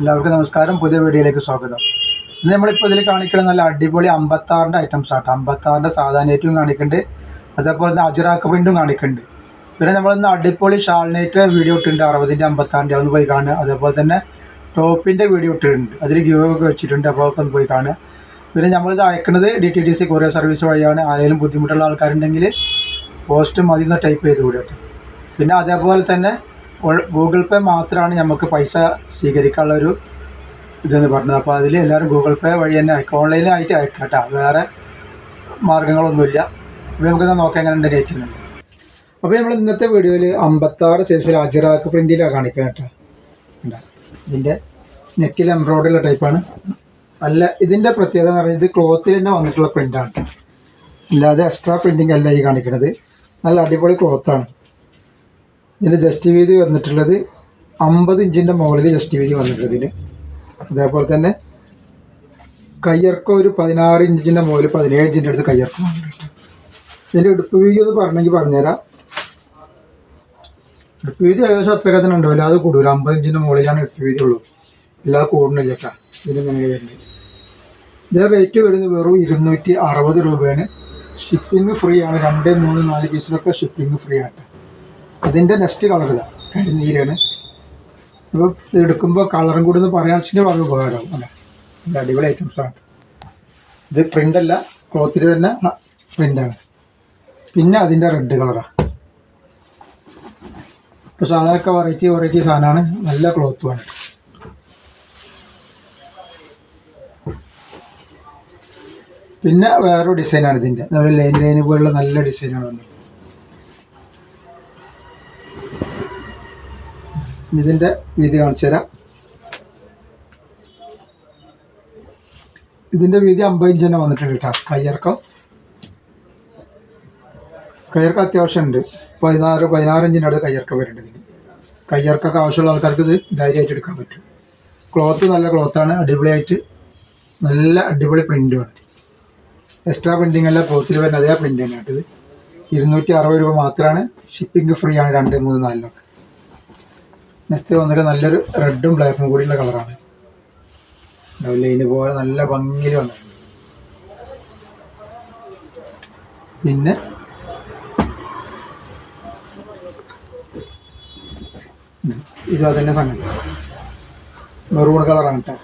എല്ലാവർക്കും നമസ്കാരം. പുതിയ വീഡിയോയിലേക്ക് സ്വാഗതം. ഇന്ന് നമ്മളിപ്പോൾ ഇതിൽ കാണിക്കുന്ന നല്ല അടിപൊളി അമ്പത്താറിന്റെ ഐറ്റംസ് ആട്ടോ. അമ്പത്താറിന്റെ സാധാരണേറ്റും കാണിക്കുന്നുണ്ട് അതേപോലെ തന്നെ അജറാക്ക് പ്രിന്റും കാണിക്കുന്നുണ്ട് പിന്നെ നമ്മളിന്ന് അടിപൊളി ഷാൾനേറ്റ് വീഡിയോ ഇട്ടിട്ടുണ്ട്. അറുപതിന്റെ അമ്പത്താറിന്റെ അതൊന്ന് പോയി കാണുക. അതേപോലെ തന്നെ ടോപ്പിന്റെ വീഡിയോ ഇട്ടിട്ടുണ്ട്. അതിൽ ഗ്യൂ ഒക്കെ വെച്ചിട്ടുണ്ട്. അപ്പോൾ ഒക്കെ ഒന്ന് പോയി കാണുക. പിന്നെ നമ്മളിത് അയക്കുന്നത് D T D C courier service വഴിയാണ്. ആരെങ്കിലും ബുദ്ധിമുട്ടുള്ള ആൾക്കാരുണ്ടെങ്കിൽ പോസ്റ്റ് മതി എന്ന് ടൈപ്പ് ചെയ്ത് വിടട്ടെ പിന്നെ അതേപോലെ തന്നെ ഗൂഗിൾ പേ മാത്രമാണ് നമുക്ക് പൈസ സ്വീകരിക്കാനുള്ള ഒരു ഇതെന്ന് പറഞ്ഞത്. അപ്പോൾ അതിൽ എല്ലാവരും ഗൂഗിൾ പേ വഴി തന്നെ അയക്കാം. ഓൺലൈനായിട്ട് അയക്കാം കേട്ടോ വേറെ മാർഗങ്ങളൊന്നുമില്ല. അപ്പോൾ നമുക്കിത് നോക്കാം എങ്ങനെ ഡേറ്റ് ചെയ്യുന്നുണ്ട് അപ്പോൾ നമ്മൾ ഇന്നത്തെ വീഡിയോയിൽ അമ്പത്താറ് സൈസിൽ അജറാക്ക് പ്രിന്റിലാണ് കാണിക്കുക കേട്ടോ കണ്ടോ? ഇതിന്റെ നെക്കിൽ എംബ്രോയിഡറി ടൈപ്പാണ് അല്ല ഇതിന്റെ പ്രത്യേകത എന്ന് പറയുന്നത് ക്ലോത്തിൽ തന്നെ വന്നിട്ടുള്ള പ്രിന്റാണ് അല്ലാതെ എക്സ്ട്രാ പ്രിന്റിങ് അല്ല ഈ കാണിക്കുന്നത് നല്ല അടിപൊളി ക്ലോത്താണ് ഇതിന്റെ ജസ്റ്റ് വീതി വന്നിട്ടുള്ളത് അമ്പത് ഇഞ്ചിന്റെ മുകളിൽ ജസ്റ്റ് വീതി വന്നിട്ടുള്ളതിന് അതേപോലെ തന്നെ കയ്യിറക്കം ഒരു പതിനാറ് ഇഞ്ചിന്റെ മുകളിൽ പതിനേഴ് ഇഞ്ചിന്റെ അടുത്ത് കയ്യിറക്കം വന്നിട്ടുണ്ട്. ഇതിന്റെ ഇടുപ്പ് വീതി ഒന്ന് പറഞ്ഞെങ്കിൽ പറഞ്ഞുതരാം. ഇടുപ്പ് വീതി ഏകദേശം അത്രയൊക്കെ തന്നെ ഉണ്ടാവില്ല അത് കൂടുതലും അമ്പത് ഇഞ്ചിന്റെ മുകളിലാണ് ഇടുപ്പ് വീതി ഉള്ളൂ. എല്ലാ കൂടുന്നില്ല കേട്ടോ ഇതിന് ഇങ്ങനെ വരുന്നത്. ഇതിന്റെ റേറ്റ് വരുന്നത് വെറും ഇരുന്നൂറ്റി അറുപത് രൂപയാണ്. ഷിപ്പിംഗ് ഫ്രീ ആണ്. രണ്ട് മൂന്ന് നാല് പീസിലൊക്കെ ഷിപ്പിംഗ് ഫ്രീ ആട്ടെ അതിന്റെ നെക്സ്റ്റ് കളർ ഇതാ കരിനീരാണ്. അപ്പോൾ ഇത് എടുക്കുമ്പോൾ കളറും കൂടി ഒന്ന് പറയാൻ വെച്ചാൽ വളരെ ഉപകാരമാകും അല്ലേ? നല്ല അടിപൊളി ഐറ്റംസ് ആണ്. ഇത് പ്രിന്റ് അല്ല ക്ലോത്തിൽ തന്നെ പ്രിന്റാണ് പിന്നെ അതിന്റെ റെഡ് കളറാണ് ഇപ്പോൾ സാധനമൊക്കെ വെറൈറ്റി വെറൈറ്റി സാധനമാണ്. നല്ല ക്ലോത്തുമാണ് പിന്നെ വേറൊരു ഡിസൈനാണ് ഇതിന്റെ ലൈൻ ലൈന് പോലുള്ള നല്ല ഡിസൈനാണ് വന്നത് ഇതിന്റെ വീതി കാണിച്ചു തരാം. ഇതിന്റെ വീതി അമ്പത് ഇഞ്ച് തന്നെ വന്നിട്ടുണ്ട് കേട്ടോ കയ്യിറക്കം. കയ്യിറക്കം അത്യാവശ്യം ഉണ്ട്. പതിനാറ് പതിനാറ് ഇഞ്ചിന്റെ അടുത്ത് കയ്യിറക്കം വരുന്നുണ്ട് ഇതിന്. കയ്യിറക്കൊക്കെ ആവശ്യമുള്ള ആൾക്കാർക്ക് ഇത് ധൈര്യമായിട്ട് എടുക്കാൻ പറ്റും. ക്ലോത്ത് നല്ല ക്ലോത്താണ് അടിപൊളിയായിട്ട് നല്ല അടിപൊളി പ്രിന്റുമാണ് എക്സ്ട്രാ പ്രിന്റിംഗ് അല്ല ക്ലോത്തിൽ വരുന്ന അതേ പ്രിന്റ് തന്നെയാണ് ഇത്. ഇരുന്നൂറ്റി അറുപത് രൂപ മാത്രമാണ് ഷിപ്പിംഗ് ഫ്രീ ആണ് രണ്ട് മൂന്ന് നാലിനൊക്കെ. നെക്സ്റ്റ് വന്നിട്ട് നല്ലൊരു റെഡും ബ്ലാക്കും കൂടിയുള്ള കളറാണ്. ലൈന് പോലെ നല്ല ഭംഗിയിൽ വന്നിട്ടുണ്ട്. പിന്നെ ഇത് അതന്നെ സംഗതി. മെറൂൺ കളറാണ് കേട്ടോ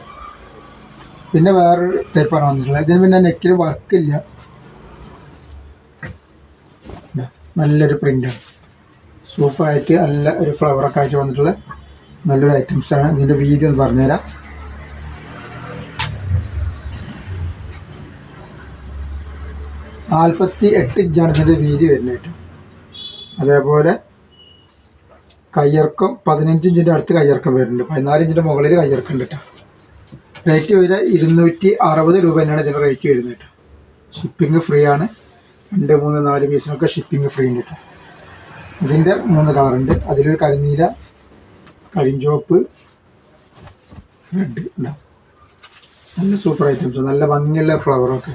പിന്നെ വേറൊരു ടൈപ്പാണ് വന്നിട്ടുള്ളത്. ഇതിന് പിന്നെ നെക്കിൽ വർക്കില്ല നല്ലൊരു പ്രിന്റാണ് സൂപ്പറായിട്ട് നല്ല ഒരു ഫ്ലവറൊക്കെ ആയിട്ട് വന്നിട്ടുള്ള നല്ലൊരു ഐറ്റംസാണ് ഇതിന്റെ വീതി ഒന്ന് പറഞ്ഞുതരാം. നാൽപ്പത്തി എട്ട് ഇഞ്ചാണ് ഇതിന്റെ വീതി വരുന്നത്. അതേപോലെ കയ്യിറക്കം പതിനഞ്ച് ഇഞ്ചിന്റെ അടുത്ത് കയ്യിറക്കം വരുന്നുണ്ട്. പതിനാല് ഇഞ്ചിന്റെ മുകളിൽ കയ്യിറക്കം ഉണ്ട് കേട്ടോ. റേറ്റ് വരിക ഇരുന്നൂറ്റി അറുപത് രൂപ തന്നെയാണ് ഇതിന്റെ റേറ്റ് വരുന്നത് കേട്ടോ. ഷിപ്പിംഗ് ഫ്രീ ആണ്. രണ്ട് മൂന്ന് നാല് പീസിനൊക്കെ ഷിപ്പിംഗ് ഫ്രീ ഉണ്ട് കേട്ടോ. ഇതിന്റെ മൂന്ന് കളറുണ്ട് അതിലൊരു കരിനീല കരിഞ്ചുവപ്പ് റെഡ് ഉണ്ടാവും നല്ല സൂപ്പർ ഐറ്റംസ് നല്ല ഭംഗിയുള്ള ഫ്ലവറൊക്കെ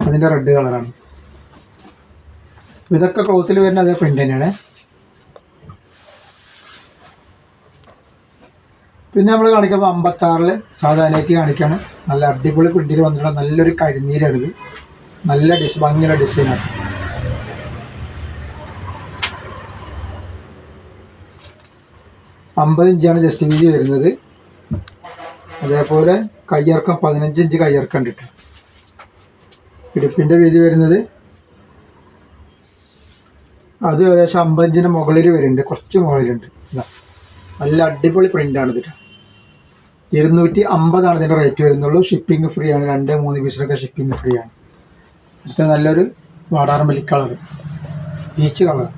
അതിന്റെ റെഡ് കളറാണ് ഇതൊക്കെ ക്ലോത്തിൽ വരുന്ന അതേ പ്രിന്റ് തന്നെയാണ്. പിന്നെ നമ്മൾ കാണിക്കുമ്പോൾ അമ്പത്താറിൽ സാധാരണയായിട്ട് കാണിക്കുകയാണ് നല്ല അടിപൊളി പ്രിന്റിൽ വന്നിട്ടുള്ള നല്ലൊരു കരിനീരാണിത്. നല്ല ഡിസ് ഭംഗിയുള്ള ഡിസൈനാണ് അമ്പത് ഇഞ്ചാണ് ജസ്റ്റ് വീതി വരുന്നത്. അതേപോലെ കയ്യിറക്കം പതിനഞ്ച് ഇഞ്ച് കയ്യിറക്കം ഉണ്ടിട്ട് ഇടുപ്പിന്റെ വീതി വരുന്നത് അത് ഏകദേശം അമ്പത് ഇഞ്ചിന് മുകളിൽ വരുന്നുണ്ട്. കുറച്ച് മുകളിലുണ്ട്. നല്ല അടിപൊളി പ്രിന്റാണ് ഇതിട്ട് ഇരുന്നൂറ്റി അമ്പതാണ് ഇതിന്റെ റേറ്റ് വരുന്നുള്ളൂ. ഷിപ്പിംഗ് ഫ്രീ ആണ്. രണ്ട് മൂന്ന് പീസിലൊക്കെ ഷിപ്പിംഗ് ഫ്രീ ആണ്. അടുത്ത നല്ലൊരു വാടാറമ്പലി കളർ ബീച്ച് കളർ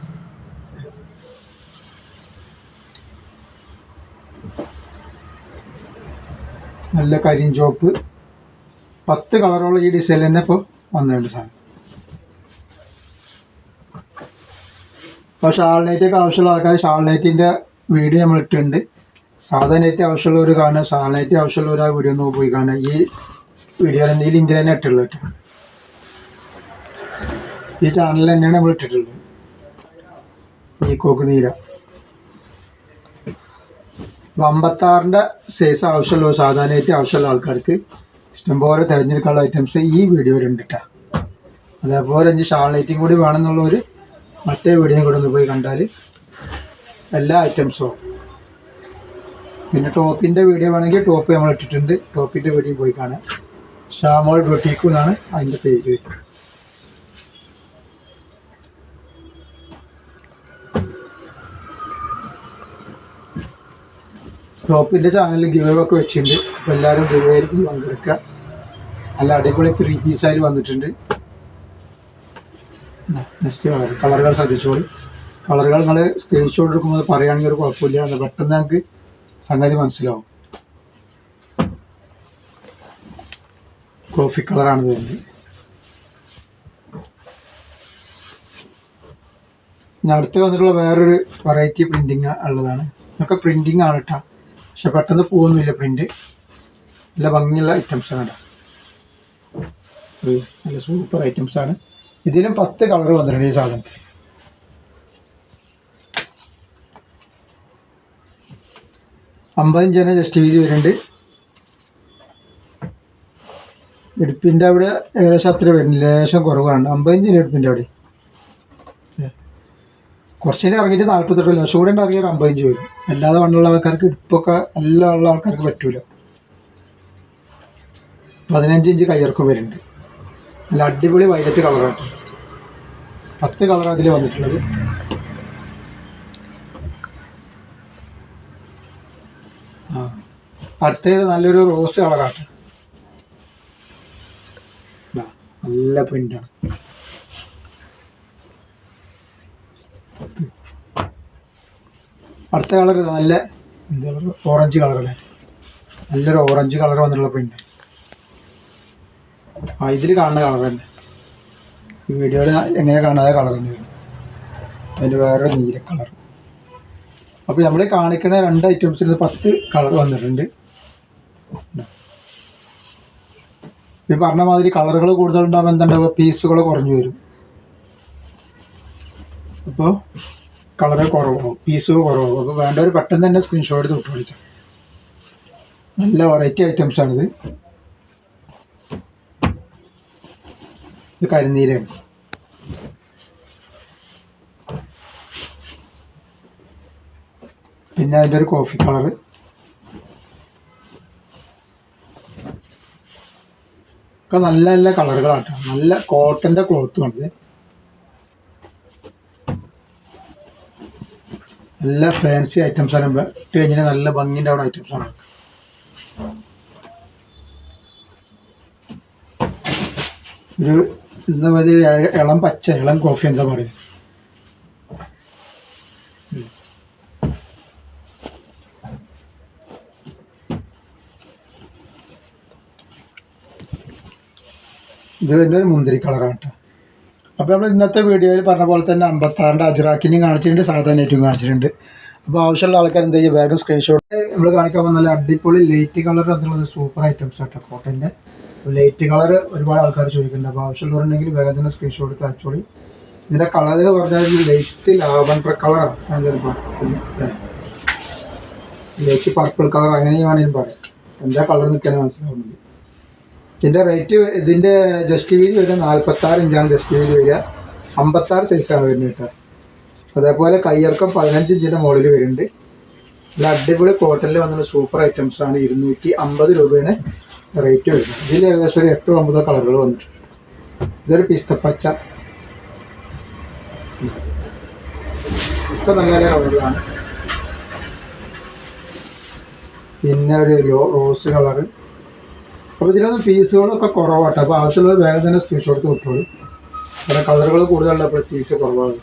നല്ല കരിഞ്ചോപ്പ് പത്ത് കളറുള്ള ഈ ഡിസൈൻ തന്നെ ഇപ്പോൾ വന്നിട്ടുണ്ട് സാധനം. അപ്പോൾ ഷാൾ നൈറ്റൊക്കെ ആവശ്യമുള്ള ആൾക്കാർ ഷാൾ നൈറ്റിന്റെ വീഡിയോ നമ്മൾ ഇട്ടിട്ടുണ്ട്. സാധാ നൈറ്റ് ആവശ്യമുള്ളവർ കാണുക ഷാൾ നൈറ്റ് ആവശ്യമുള്ളവർ ആ വീഡിയോ ഒന്ന് പോയി കാണുക. ഈ വീഡിയോ ഈ ലിങ്കിൽ തന്നെ ഇട്ടുള്ളൂ ഈ ചാനലിൽ തന്നെയാണ് നമ്മൾ ഇട്ടിട്ടുള്ളത്. ഈ കോക്ക് നീര അമ്പത്താറിന്റെ സൈസ് ആവശ്യമുള്ള സാധാരണയായിട്ട് ആവശ്യമുള്ള ആൾക്കാർക്ക് ഇഷ്ടംപോലെ തിരഞ്ഞെടുക്കാനുള്ള ഐറ്റംസ് ഈ വീഡിയോയിലുണ്ട് കേട്ടോ അതേപോലെ ഇനി ഷാൾ ലൈറ്റിംഗ് കൂടി വേണമെന്നുള്ളവർ മറ്റേ വീഡിയോ കൂടെ ഒന്ന് പോയി കണ്ടാൽ എല്ലാ ഐറ്റംസും പിന്നെ ടോപ്പിന്റെ വീഡിയോ വേണമെങ്കിൽ ടോപ്പ് നമ്മൾ ഇട്ടിട്ടുണ്ട്. ടോപ്പിന്റെ വീഡിയോ പോയി കാണാം. ഷാമോൾ ബ്യൂട്ടിക്കു എന്നാണ് അതിന്റെ പേര് ടോപ്പിന്റെ ചാനലിൽ ഗിവ് ഒക്കെ വെച്ചിട്ടുണ്ട്. അപ്പോൾ എല്ലാവരും ഗിവ് പങ്കെടുക്കുക. നല്ല അടിപൊളി ത്രീ പീസായി വന്നിട്ടുണ്ട്. നെക്സ്റ്റ് കളർ കളറുകൾ ശ്രദ്ധിച്ചോളി. കളറുകൾ നിങ്ങൾ സ്ക്രീൻഷോട്ട് എടുക്കുമ്പോൾ പറയുകയാണെങ്കിൽ ഒരു കുഴപ്പമില്ല. അത് പെട്ടെന്ന് ഞങ്ങൾക്ക് സംഗതി മനസ്സിലാവും. കോഫി കളറാണ് തോന്നുന്നത് ഞാൻ അടുത്ത് വന്നിട്ടുള്ള വേറൊരു വെറൈറ്റി പ്രിന്റിങ് ഉള്ളതാണ്. ഇതൊക്കെ പ്രിന്റിങ് ആണ് കേട്ടോ പക്ഷെ പെട്ടെന്ന് പോകുന്നില്ല പ്രിന്റ് നല്ല ഭംഗിയുള്ള ഐറ്റംസ് ആണ് നല്ല സൂപ്പർ ഐറ്റംസ് ആണ്. ഇതിലും പത്ത് കളർ വന്നിട്ടുണ്ട് ഈ സാധനത്തിൽ. അമ്പതിഞ്ചന ജസ്റ്റ് വീതി വരുന്നുണ്ട്. എടുപ്പിന്റെ അവിടെ ഏകദേശം അത്ര വരുന്നില്ല ലേശം കുറവാണ്. അമ്പതിഞ്ചിന് എടുപ്പിന്റെ അവിടെ. കുറച്ചിനെ ഇറങ്ങിയിട്ട് നാൽപ്പത്തെട്ട് ലക്ഷം കൂടെ ഇറങ്ങിയ ഒരു അമ്പതഞ്ച് വരും അല്ലാതെ വണ്ണുള്ള ആൾക്കാർക്ക് ഇടുപ്പൊക്കെ എല്ലാം ഉള്ള ആൾക്കാർക്ക് പറ്റൂല. പതിനഞ്ച് ഇഞ്ച് കയ്യിറക്കം വരുന്നുണ്ട്. നല്ല അടിപൊളി വയലറ്റ് കളറാണ് പത്ത് കളർ അതിൽ വന്നിട്ടുള്ളത്. ആ. അടുത്തത് നല്ലൊരു റോസ് കളറാണ് നല്ല പ്രിന്റാണ് അടുത്ത കളർ നല്ല എന്താ പറയുക ഓറഞ്ച് കളറല്ലേ നല്ലൊരു ഓറഞ്ച് കളർ വന്നിട്ടുള്ള പ്രിന്റ് ആ ഇതിൽ കാണുന്ന കളർ തന്നെ. ഈ വീഡിയോയിൽ എങ്ങനെ കാണാതെ കളർ തന്നെ വരും. അതിന്റെ നീല കളർ. അപ്പോൾ നമ്മൾ കാണിക്കുന്ന രണ്ട് ഐറ്റംസിൽ പത്ത് കളർ വന്നിട്ടുണ്ട്. ഈ പറഞ്ഞ മാതിരി കളറുകൾ കൂടുതലുണ്ടാകുമ്പോൾ എന്തുണ്ടാവുക പീസുകൾ കുറഞ്ഞു വരും. അപ്പോൾ കളറ് കുറവോ പീസുകൾ കുറവോ അപ്പോൾ വേണ്ടവർ പെട്ടെന്ന് തന്നെ സ്ക്രീൻഷോട്ട് എടുത്ത് വിട്ടു വിളിക്കാം നല്ല വെറൈറ്റി ഐറ്റംസ് ആണിത്. ഇത് കരിനീരാണ് പിന്നെ അതിന്റെ ഒരു കോഫി കളറ് ഒക്കെ നല്ല നല്ല കളറുകളാട്ടോ നല്ല കോട്ടന്റെ ക്ലോത്തും ആണ് നല്ല ഫാൻസി ഐറ്റംസ് ആണ്. ഇട്ട് കഴിഞ്ഞാൽ നല്ല ഭംഗിന്റെ അവിടെ ഐറ്റംസ് ആണ്. ഒരു എന്താ പറയുക ഇളം പച്ച ഇളം കോഫി എന്താ പറയുക. ഇത് എന്റെ ഒരു മുന്തിരി കളറാണ് കേട്ടോ. അപ്പോൾ നമ്മൾ ഇന്നത്തെ വീഡിയോയിൽ പറഞ്ഞ പോലെ തന്നെ അമ്പത്താറിന്റെ അജറാക്കിനെയും കാണിച്ചിട്ടുണ്ട് സാധാരണ ഏറ്റവും കാണിച്ചിട്ടുണ്ട്. അപ്പോൾ ആവശ്യമുള്ള ആൾക്കാർ എന്താ ചെയ്യുക വേഗം സ്ക്രീൻഷോട്ട് നമ്മൾ കാണിക്കാൻ പോകുന്ന നല്ല അടിപൊളി ലൈറ്റ് കളർ എന്നുള്ളത് സൂപ്പർ ഐറ്റംസ് ആട്ടോ കോട്ടന്റെ ലൈറ്റ് കളർ ഒരുപാട് ആൾക്കാർ ചോദിക്കുന്നുണ്ട്. അപ്പോൾ ആവശ്യമുള്ളവരുണ്ടെങ്കിൽ വേഗം തന്നെ സ്ക്രീൻഷോട്ട് എടുത്ത് ഇതിന്റെ കളർ പറഞ്ഞാൽ ലൈറ്റ് ലാവൻഡർ കളറാണ് ലൈറ്റ് പർപ്പിൾ കളർ അങ്ങനെ വേണമെങ്കിലും പറയാം. എന്താ കളർ നിൽക്കാനും മനസ്സിലാവുന്നത് ഇതിന്റെ റേറ്റ് ഇതിന്റെ ജസ്റ്റ് വീതി വരിക നാൽപ്പത്താറ് ഇഞ്ചാണ് ജസ്റ്റ് വീതി വരിക. അമ്പത്താറ് സൈസാണ് വരുന്നത് കേട്ടോ. അതേപോലെ കയ്യിറക്കം പതിനഞ്ച് ഇഞ്ചിന്റെ മുകളിൽ വരുന്നുണ്ട്. നല്ല അടിപൊളി കോട്ടണിൽ വന്നുള്ള സൂപ്പർ ഐറ്റംസ് ആണ്. ഇരുന്നൂറ്റി അമ്പത് രൂപയാണ് റേറ്റ് വരുന്നത്. ഇതിൽ ഏകദേശം ഒരു എട്ടോ ഒമ്പതോ കളറുകൾ വന്നിട്ടുണ്ട്. ഇതൊരു പിസ്തപ്പച്ച. ഇപ്പം നല്ല നല്ല കളറുകളാണ് പിന്നെ ഒരു റോസ് കളറ് അപ്പോൾ ഇതിലൊന്നും ഫീസുകളൊക്കെ കുറവാട്ടോ. അപ്പോൾ ആവശ്യമുള്ളത് വേഗം തന്നെ സ്ക്രീൻഷോട്ട് വിട്ടോളൂ. അവിടെ കളറുകൾ കൂടുതലുള്ളപ്പോൾ കുറവാകും കുറവാണ്.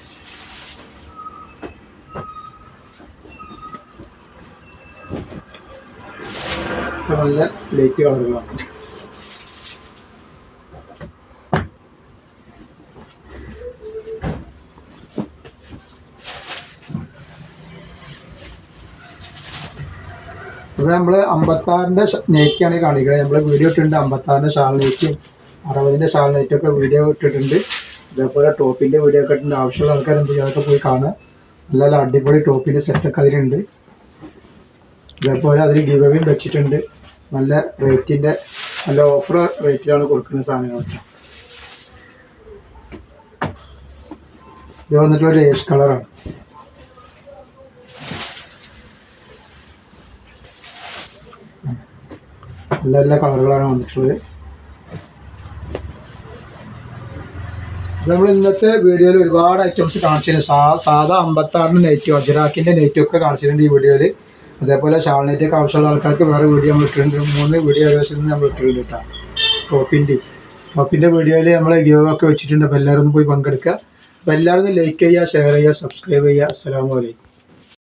നല്ല ലൈറ്റ് കളറുകളാണ് ഇപ്പോൾ നമ്മൾ അമ്പത്താറിന്റെ നെയ്ക്കാണ് കാണിക്കുന്നത് നമ്മൾ വീഡിയോ ഇട്ടിട്ടുണ്ട്. അമ്പത്താറിന്റെ ഷാൾ നെയ്ക്കും അറുപതിന്റെ ഷാൾ നെയ്റ്റൊക്കെ വീഡിയോ ഇട്ടിട്ടുണ്ട്. അതേപോലെ ടോപ്പിന്റെ വീഡിയോ ഒക്കെ ഇട്ടിട്ടുണ്ട്. ആവശ്യമുള്ള ആൾക്കാർ എന്ത് ചെയ്യാതൊക്കെ പോയി കാണുക നല്ല നല്ല അടിപൊളി ടോപ്പിന്റെ സെറ്റൊക്കെ അതിലുണ്ട് ഇതേപോലെ അതിൽ ഗിവയും വെച്ചിട്ടുണ്ട്. നല്ല റേറ്റിന്റെ നല്ല ഓഫർ റേറ്റിലാണ് കൊടുക്കുന്ന സാധനങ്ങളൊക്കെ. ഇത് വന്നിട്ട് ഒരു ഏഷ് കളറാണ് നല്ല നല്ല കളറുകളാണ് വന്നിട്ടുള്ളത്. നമ്മൾ ഇന്നത്തെ വീഡിയോയിൽ ഒരുപാട് ഐറ്റംസ് കാണിച്ചിട്ടുണ്ട് സാ സാധാ അമ്പത്താറിന് നെയ്റ്റും അജറാക്കിന്റെ നെയ്റ്റും ഒക്കെ കാണിച്ചിട്ടുണ്ട് ഈ വീഡിയോയിൽ അതേപോലെ ഷാൾ നെറ്റൊക്കെ ആവശ്യമുള്ള ആൾക്കാർക്ക് വേറെ വീഡിയോ നമ്മൾ ഇട്ടിട്ടുണ്ട്. മൂന്ന് വീഡിയോ ഏകദേശം നമ്മൾ ഇട്ടിട്ടുണ്ട് കേട്ടോ. ടോപ്പിന്റെ. ടോപ്പിന്റെ വീഡിയോയിൽ നമ്മൾ ഗിവ് ഒക്കെ വെച്ചിട്ടുണ്ട്. അപ്പോൾ എല്ലാവരും പോയി പങ്കെടുക്കുക. അപ്പോൾ എല്ലാവരും ലൈക്ക് ചെയ്യുക ഷെയർ ചെയ്യുക സബ്സ്ക്രൈബ് ചെയ്യുക. അസ്സാം അലൈക്കും.